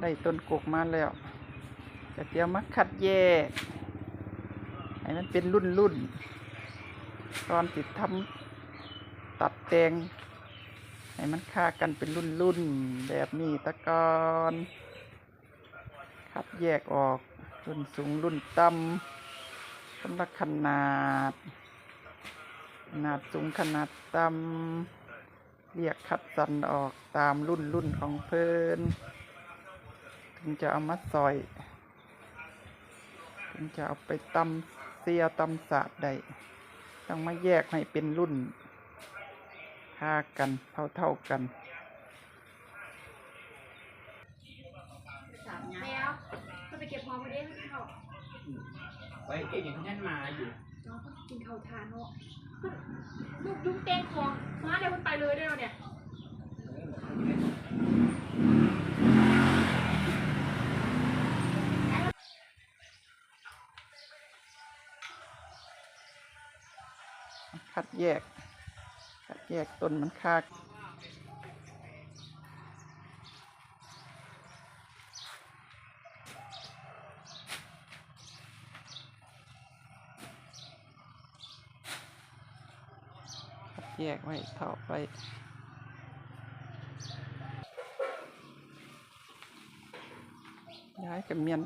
ได้ต้นกกมาแล้วจะเดี๋ยวมาคัดแยกให้มันเป็นรุ่นรุ่นตอนติดทำตัดแต่งให้มันค่ากันเป็นรุ่นรุ่นแบบนี้ตะกอนคัดแยกออกรุ่นสูงรุ่นต่ำสำหรับขนาด ขนาดสูงขนาดต่ำเรียกคัดสรรออกตามรุ่นรุ่นของเพิ่น ถึงจะเอามาซอย ถึงจะเอาไปตำเสียตำสาดได้ต้องมาแยกให้เป็นรุ่นค่ากันเท่าเท่าๆกันแมวก็ไปเก็บหอมมาเด้เขาไว้เก่งอย่างนั้นมาอยู่น้องก็กินข้าวทานเนาะลูกยุ้งเต้งของมาเดี๋ยวมันไปเลยได้แล้วเนี่ย คัดแยก คัดแยกต้นมันค่าคัดแยกไว้เท่าไปย้ายกับเมียน